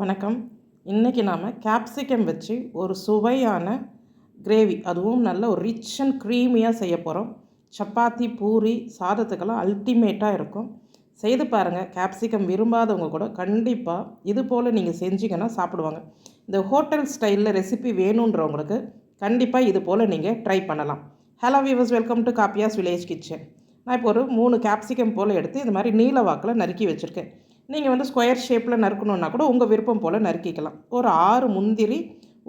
வணக்கம். இன்றைக்கி நாம் கேப்சிகம் வச்சு ஒரு சுவையான கிரேவி அதுவும் நல்ல ஒரு ரிச் அண்ட் க்ரீமியாக செய்ய போகிறோம் சப்பாத்தி பூரி சாதத்துக்கெல்லாம் அல்டிமேட்டாக இருக்கும். செய்து பாருங்கள் கேப்சிகம் விரும்பாதவங்க கூட கண்டிப்பாக இது போல் நீங்கள் செஞ்சீங்கன்னா சாப்பிடுவாங்க. இந்த ஹோட்டல் ஸ்டைலில் ரெசிபி வேணுன்றவங்களுக்கு கண்டிப்பாக இது போல் நீங்கள் ட்ரை பண்ணலாம். ஹலோ வியூவர்ஸ் வெல்கம் டு காப்பியாஸ் வில்லேஜ் கிச்சன் நான் இப்போ ஒரு மூணு கேப்சிகம் போல் எடுத்து இது மாதிரி நீல வாக்கில் நறுக்கி வச்சுருக்கேன். நீங்கள் வந்து ஸ்கொயர் ஷேப்பில் நறுக்கணுன்னா கூட உங்கள் விருப்பம் போல் நறுக்கிக்கலாம். ஒரு ஆறு முந்திரி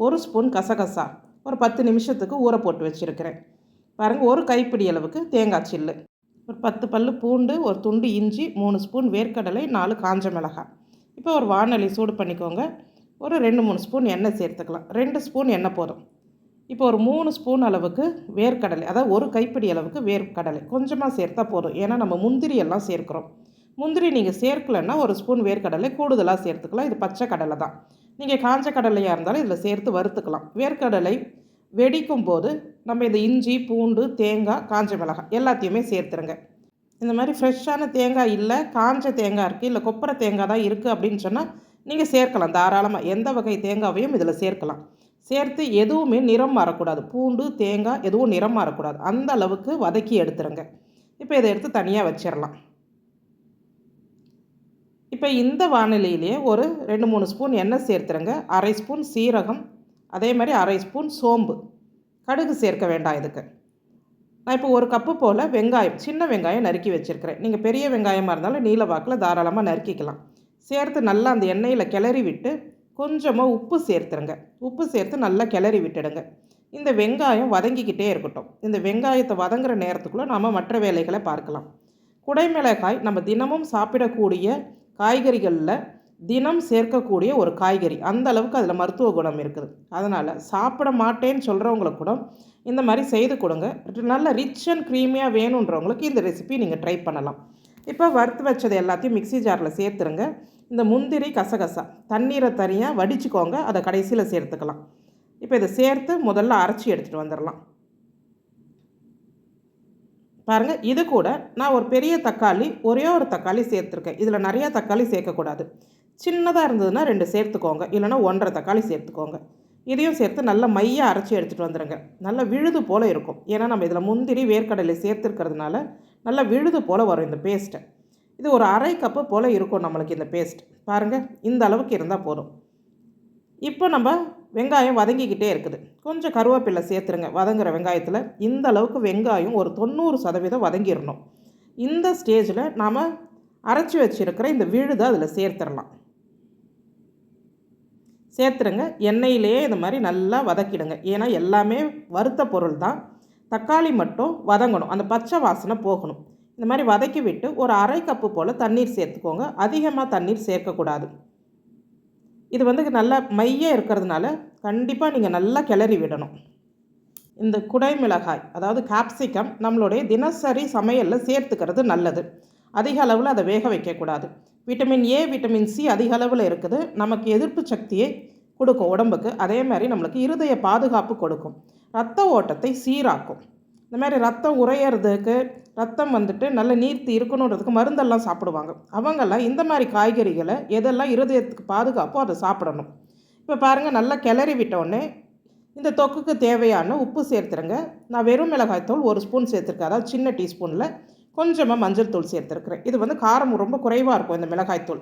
ஒரு ஸ்பூன் கசகசா ஒரு பத்து நிமிஷத்துக்கு ஊற போட்டு வச்சுருக்கிறேன். பாருங்கள் ஒரு கைப்பிடி அளவுக்கு தேங்காய் சில்லு. ஒரு பத்து பல் பூண்டு ஒரு துண்டு இஞ்சி மூணு ஸ்பூன் வேர்க்கடலை நாலு காஞ்ச மிளகாய். இப்போ ஒரு வானொலி சூடு பண்ணிக்கோங்க. ஒரு ரெண்டு மூணு ஸ்பூன் எண்ணெய் சேர்த்துக்கலாம். ரெண்டு ஸ்பூன் எண்ணெய் போதும். இப்போ ஒரு மூணு ஸ்பூன் அளவுக்கு வேர்க்கடலை அதாவது ஒரு கைப்பிடி அளவுக்கு வேர்க்கடலை கொஞ்சமாக சேர்த்தா போதும். ஏன்னா நம்ம முந்திரி எல்லாம் சேர்க்குறோம். முந்திரி நீங்கள் சேர்க்கலைன்னா ஒரு ஸ்பூன் வேர்க்கடலை கூடுதலாக சேர்த்துக்கலாம். இது பச்சை கடலை தான். நீங்கள் காஞ்ச கடலையாக இருந்தாலும் இதில் சேர்த்து வறுத்துக்கலாம். வேர்க்கடலை வெடிக்கும் போது நம்ம இந்த இஞ்சி பூண்டு தேங்காய் காஞ்ச மிளகாய் எல்லாத்தையுமே சேர்த்துருங்க. இந்த மாதிரி ஃப்ரெஷ்ஷான தேங்காய் இல்லை காஞ்ச தேங்காய் இருக்குது இல்லை கொப்பரை தேங்காய் தான் இருக்குது அப்படின்னு சொன்னால் நீங்கள் சேர்க்கலாம். தாராளமாக எந்த வகை தேங்காவையும் இதில் சேர்க்கலாம். சேர்த்து எதுவுமே நிறம் மாறக்கூடாது. பூண்டு தேங்காய் எதுவும் நிறம் மாறக்கூடாது. அந்த அளவுக்கு வதக்கி எடுத்துருங்க. இப்போ இதை எடுத்து தனியாக வச்சிடலாம் இப்போ இந்த வானிலையிலேயே ஒரு ரெண்டு மூணு ஸ்பூன் எண்ணெய் சேர்த்துருங்க. அரை ஸ்பூன் சீரகம் அதே மாதிரி அரை ஸ்பூன் சோம்பு. கடுகு சேர்க்க வேண்டாம் இதுக்கு. நான் இப்போ ஒரு கப்பு போல் வெங்காயம் சின்ன வெங்காயம் நறுக்கி வச்சுருக்கிறேன். நீங்கள் பெரிய வெங்காயமாக இருந்தாலும் நீல வாக்கில் தாராளமாக நறுக்கிக்கலாம். சேர்த்து நல்லா அந்த எண்ணெயில் கிளறி விட்டு கொஞ்சமாக உப்பு சேர்த்துருங்க. உப்பு சேர்த்து நல்லா கிளறி விட்டுடுங்க. இந்த வெங்காயம் வதங்கிக்கிட்டே இருக்கட்டும். இந்த வெங்காயத்தை வதங்குற நேரத்துக்குள்ளே நாம் மற்ற வேலைகளை பார்க்கலாம். குடைமிளகாய் நம்ம தினமும் சாப்பிடக்கூடிய காய்கறிகளில் தினம் சேர்க்கக்கூடிய ஒரு காய்கறி. அந்த அளவுக்கு அதில் மருத்துவ குணம் இருக்குது. அதனால் சாப்பிட மாட்டேன்னு சொல்கிறவங்களுக்கு கூட இந்த மாதிரி செய்து கொடுங்க. நல்ல ரிச் அண்ட் க்ரீமியாக வேணுன்றவங்களுக்கு இந்த ரெசிபி நீங்கள் ட்ரை பண்ணலாம். இப்போ வறுத்து வச்சது எல்லாத்தையும் மிக்சி ஜாரில் சேர்த்துருங்க. இந்த முந்திரி கசகசா தண்ணீரை தனியாக வடிச்சுக்கோங்க. அதை கடைசியில் சேர்த்துக்கலாம். இப்போ இதை சேர்த்து முதல்ல அரைச்சி எடுத்துகிட்டு வந்துடலாம். பாருங்கள் இது கூட நான் ஒரு பெரிய தக்காளி ஒரே ஒரு தக்காளி சேர்த்துருக்கேன். இதில் நிறையா தக்காளி சேர்க்கக்கூடாது. சின்னதாக இருந்ததுன்னா ரெண்டு சேர்த்துக்கோங்க. இல்லைனா ஒன்றரை தக்காளி சேர்த்துக்கோங்க. இதையும் சேர்த்து நல்லா மையாக அரைச்சி எடுத்துகிட்டு வந்துடுங்க நல்லா விழுது போல் இருக்கும். ஏன்னா நம்ம இதில் முந்திரி வேர்க்கடலை சேர்த்துருக்கிறதுனால நல்லா விழுது போல் வரும் இந்த பேஸ்ட்டை இது ஒரு அரை கப்பு போல் இருக்கும் நம்மளுக்கு இந்த பேஸ்ட் பாருங்கள் இந்த அளவுக்கு இருந்தால் போதும். இப்போ நம்ம வெங்காயம் வதங்கிக்கிட்டே இருக்குது. கொஞ்சம் கருவேப்பிலை சேர்த்துருங்க. வதங்குற வெங்காயத்தில் இந்த அளவுக்கு வெங்காயம் ஒரு தொண்ணூறு சதவீதம் வதங்கிடணும் இந்த ஸ்டேஜில் நாம் அரைச்சி வச்சுருக்கிற இந்த விழுதை அதில் சேர்த்துடலாம் சேர்த்துருங்க. எண்ணெயிலேயே இந்த மாதிரி நல்லா வதக்கிடுங்க. ஏன்னா எல்லாமே வறுத்த பொருள் தான். தக்காளி மட்டும் வதங்கணும். அந்த பச்சை வாசனை போகணும். இந்த மாதிரி வதக்கி விட்டு ஒரு அரை கப்பு போல் தண்ணீர் சேர்த்துக்கோங்க. அதிகமாக தண்ணீர் சேர்க்கக்கூடாது. இது வந்து நல்லா மைய இருக்கிறதுனால கண்டிப்பாக நீங்கள் நல்லா கிளறி விடணும். இந்த குடை மிளகாய் அதாவது கேப்சிகம் நம்மளுடைய தினசரி சமையலில் சேர்த்துக்கிறது நல்லது. அதிக அளவில் அதை வேக வைக்கக்கூடாது. விட்டமின் ஏ விட்டமின் சி அதிக அளவில் இருக்குது. நமக்கு எதிர்ப்பு சக்தியை கொடுக்கும் உடம்புக்கு. அதே மாதிரி நம்மளுக்கு இருதய பாதுகாப்பு கொடுக்கும். ரத்த ஓட்டத்தை சீராக்கும். இந்த மாதிரி ரத்தம் உறையிறதுக்கு ரத்தம் வந்துட்டு நல்ல நீர்த்து இருக்கணுன்றதுக்கு மருந்தெல்லாம் சாப்பிடுவாங்க. அவங்கெல்லாம் இந்த மாதிரி காய்கறிகளை எதெல்லாம் இருதயத்துக்கு பாதுகாப்போ அதை சாப்பிடணும். இப்போ பாருங்கள் நல்லா கிளறி விட்டோடனே இந்த தொக்குக்கு தேவையான உப்பு சேர்த்துருங்க. நான் வெறும் மிளகாய்த்தூள் ஒரு ஸ்பூன் சேர்த்துருக்கேன். அதாவது சின்ன டீஸ்பூனில் கொஞ்சமாக மஞ்சள் தூள் சேர்த்துருக்குறேன். இது வந்து காரம் ரொம்ப குறைவாக இருக்கும் இந்த மிளகாய்த்தூள்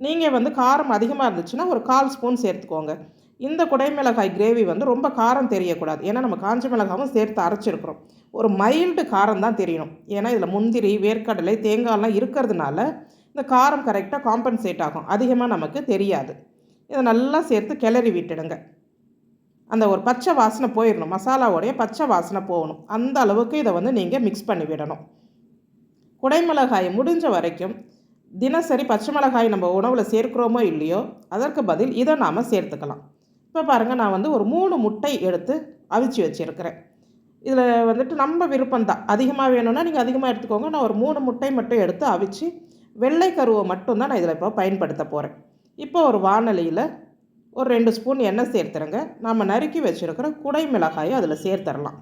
நீங்கள் வந்து காரம் அதிகமாக இருந்துச்சுன்னா ஒரு கால் ஸ்பூன் சேர்த்துக்கோங்க. இந்த குடை மிளகாய் கிரேவி வந்து ரொம்ப காரம் தெரியக்கூடாது. ஏன்னா நம்ம காஞ்ச மிளகாவும் சேர்த்து அரைச்சிருக்கிறோம். ஒரு மைல்டு காரம் தான் தெரியணும். ஏன்னா இதில் முந்திரி வேர்க்கடலை தேங்காய்லாம் இருக்கிறதுனால இந்த காரம் கரெக்டாக காம்பன்சேட் ஆகும். அதிகமாக நமக்கு தெரியாது. இதை நல்லா சேர்த்து கிளறி விட்டுடுங்க. அந்த ஒரு பச்சை வாசனை போயிடணும். மசாலாவோடைய பச்சை வாசனை போகணும். அந்த அளவுக்கு இதை வந்து நீங்கள் மிக்ஸ் பண்ணி விடணும். குடைமிளகாய் முடிஞ்ச வரைக்கும் தினசரி பச்சை மிளகாய் நம்ம உணவில் சேர்க்குறோமோ இல்லையோ அதற்கு பதில் இதை நாம் சேர்த்துக்கலாம். இப்போ பாருங்கள் நான் வந்து ஒரு மூணு முட்டை எடுத்து அவிச்சு வச்சுருக்கிறேன். இதில் வந்துட்டு நம்ம விருப்பம்தான். அதிகமாக வேணும்னா நீங்கள் அதிகமாக எடுத்துக்கோங்க. நான் ஒரு மூணு முட்டை மட்டும் எடுத்து அவிச்சு வெள்ளை கருவை மட்டும்தான் நான் இதில் இப்போ பயன்படுத்த போகிறேன் இப்போ ஒரு வானொலியில் ஒரு ரெண்டு ஸ்பூன் எண்ணெய் சேர்த்துருங்க. நம்ம நறுக்கி வச்சுருக்கிற குடை மிளகாயை அதில் சேர்த்துடலாம்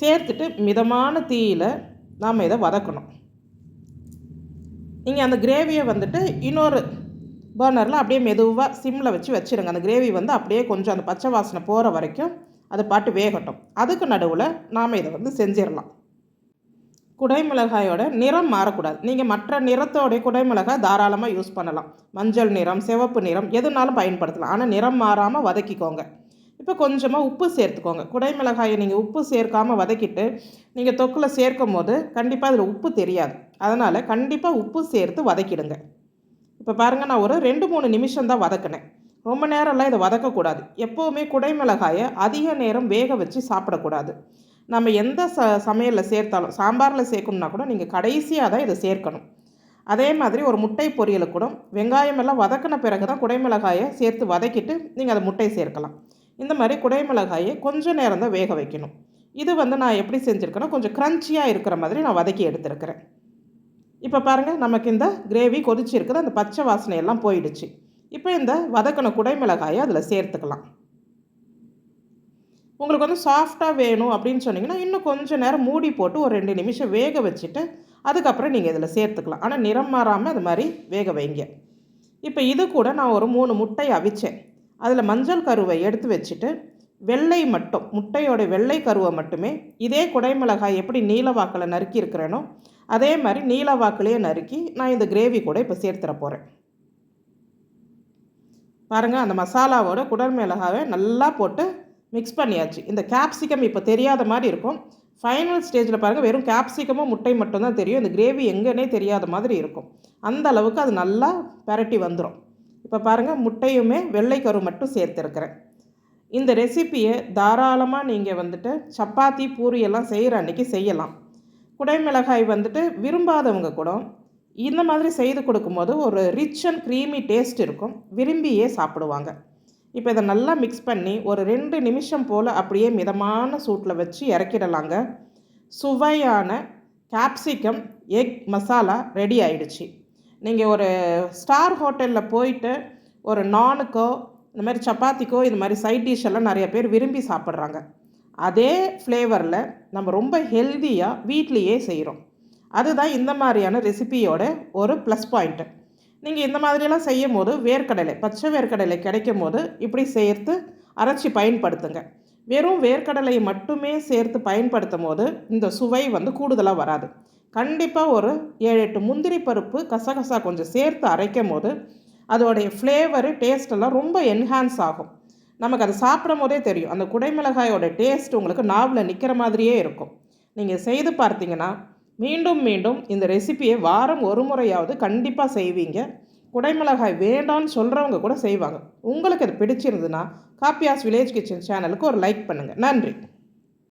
சேர்த்துட்டு மிதமான தீயில் நாம் இதை வதக்கணும். நீங்கள் அந்த கிரேவியை வந்துட்டு இன்னொரு பர்னரில் அப்படியே மெதுவாக சிம்மில் வச்சு வச்சுருங்க. அந்த கிரேவி வந்து அப்படியே கொஞ்சம் அந்த பச்சை வாசனை போகிற வரைக்கும் அது பாட்டு வேகட்டும். அதுக்கு நடுவில் நாம் இதை வந்து செஞ்சிடலாம். குடைமிளகாயோட நிறம் மாறக்கூடாது. நீங்கள் மற்ற நிறத்தோடைய குடைமிளகாய் தாராளமாக யூஸ் பண்ணலாம். மஞ்சள் நிறம் சிவப்பு நிறம் எதுனாலும் பயன்படுத்தலாம். ஆனால் நிறம் மாறாமல் வதக்கிக்கோங்க. இப்போ கொஞ்சமாக உப்பு சேர்த்துக்கோங்க. குடைமிளகாயை நீங்கள் உப்பு சேர்க்காமல் வதக்கிட்டு நீங்கள் தொக்கில் சேர்க்கும் போது கண்டிப்பாக அதில் உப்பு தெரியாது. அதனால் கண்டிப்பாக உப்பு சேர்த்து வதக்கிடுங்க. இப்போ பாருங்கள் நான் ஒரு ரெண்டு மூணு நிமிஷம் தான் வதக்கினேன். ரொம்ப நேரம்லாம் இதை வதக்கக்கூடாது. எப்போவுமே குடைமிளகாயை அதிக நேரம் வேக வச்சு சாப்பிடக்கூடாது. நம்ம எந்த ச சமையலில் சேர்த்தாலும் சாம்பாரில் சேர்க்கணும்னா கூட நீங்கள் கடைசியாக தான் இதை சேர்க்கணும். அதே மாதிரி ஒரு முட்டை பொரியல் கூட வெங்காயம் எல்லாம் வதக்கின பிறகு தான் குடைமிளகாயை சேர்த்து வதக்கிட்டு நீங்கள் அதை முட்டை சேர்க்கலாம். இந்த மாதிரி குடைமிளகாயை கொஞ்சம் நேரம் தான் வேக வைக்கணும். இது வந்து நான் எப்படி செஞ்சுருக்கேன்னா கொஞ்சம் க்ரன்ச்சியாக இருக்கிற மாதிரி நான் வதக்கி எடுத்துருக்கிறேன். இப்போ பாருங்கள் நமக்கு இந்த கிரேவி கொதிச்சு இருக்குது அந்த பச்சை வாசனையெல்லாம் போயிடுச்சு. இப்போ இந்த வதக்கின குடைமிளகாயை அதில் சேர்த்துக்கலாம். உங்களுக்கு வந்து சாஃப்டாக வேணும் அப்படின்னு சொன்னிங்கன்னா இன்னும் கொஞ்சம் நேரம் மூடி போட்டு ஒரு ரெண்டு நிமிஷம் வேக வச்சுட்டு அதுக்கப்புறம் நீங்கள் இதில் சேர்த்துக்கலாம். ஆனால் நிறம் மாறாமல் அது மாதிரி வேக வைங்க. இப்போ இது கூட நான் ஒரு மூணு முட்டை அவிச்சேன். அதில் மஞ்சள் கருவை எடுத்து வச்சுட்டு வெள்ளை மட்டும் முட்டையோட வெள்ளை கருவை மட்டுமே இதே குடைமிளகாய் எப்படி நீல வாக்கில் நறுக்கி இருக்கிறேனோ அதே மாதிரி நீலவாக்கிலேயே நறுக்கி நான் இந்த கிரேவி கூட இப்போ சேர்த்துற போகிறேன் பாருங்கள் அந்த மசாலாவோட குடல் மிளகாவை நல்லா போட்டு மிக்ஸ் பண்ணியாச்சு. இந்த கேப்சிகம் இப்போ தெரியாத மாதிரி இருக்கும். ஃபைனல் ஸ்டேஜில் பாருங்கள் வெறும் கேப்சிகமும் முட்டை மட்டும்தான் தெரியும். இந்த கிரேவி எங்கன்னே தெரியாத மாதிரி இருக்கும். அந்த அளவுக்கு அது நல்லா பரட்டி வந்துடும் இப்போ பாருங்கள் முட்டையுமே வெள்ளை கரு மட்டும் சேர்த்துருக்குறேன். இந்த ரெசிப்பியை தாராளமாக நீங்கள் வந்துட்டு சப்பாத்தி பூரி எல்லாம் செய்கிற அன்றைக்கி செய்யலாம். குடைமிளகாய் வந்துட்டு விரும்பாதவங்க கூட இந்த மாதிரி செய்து கொடுக்கும்போது ஒரு ரிச் அண்ட் க்ரீமி டேஸ்ட் இருக்கும். விரும்பியே சாப்பிடுவாங்க. இப்போ இதை நல்லா மிக்ஸ் பண்ணி ஒரு ரெண்டு நிமிஷம் போல் அப்படியே மிதமான சூட்டில் வச்சு இறக்கிடலாங்க. சுவையான கேப்சிகம் எக் மசாலா ரெடி ஆயிடுச்சு. நீங்கள் ஒரு ஸ்டார் ஹோட்டலில் போயிட்டு ஒரு நானுக்கோ இந்த மாதிரி சப்பாத்திக்கோ இந்த மாதிரி சைட் டிஷ் எல்லாம் நிறைய பேர் விரும்பி சாப்பிட்றாங்க. அதே ஃப்ளேவரில் நம்ம ரொம்ப ஹெல்த்தியாக வீட்லேயே செய்கிறோம் அதுதான் இந்த மாதிரியான ரெசிபியோட ஒரு ப்ளஸ் பாயிண்ட்டு நீங்கள் இந்த மாதிரியெல்லாம் செய்யும் போது வேர்க்கடலை பச்சை வேர்க்கடலை கிடைக்கும் போது இப்படி சேர்த்து அரைச்சி பயன்படுத்துங்க. வெறும் வேர்க்கடலையை மட்டுமே சேர்த்து பயன்படுத்தும் போது இந்த சுவை வந்து கூடுதலாக வராது. கண்டிப்பாக ஒரு ஏழு எட்டு முந்திரி பருப்பு கசகசா கொஞ்சம் சேர்த்து அரைக்கும் போது அதோடைய ஃப்ளேவரு டேஸ்டெல்லாம் ரொம்ப என்ஹான்ஸ் ஆகும். நமக்கு அதை சாப்பிடும் போதே தெரியும். அந்த குடைமிளகாயோட டேஸ்ட் உங்களுக்கு நாவில் நிற்கிற மாதிரியே இருக்கும். நீங்கள் செய்து பார்த்தீங்கன்னா மீண்டும் மீண்டும் இந்த ரெசிப்பியை வாரம் ஒரு முறையாவது கண்டிப்பாக செய்வீங்க. குடைமிளகாய் வேண்டான்னு சொல்கிறவங்க கூட செய்வாங்க. உங்களுக்கு அது பிடிச்சிருந்துன்னா காப்பியாஸ் வில்லேஜ் கிச்சன் சேனலுக்கு ஒரு லைக் பண்ணுங்கள் நன்றி.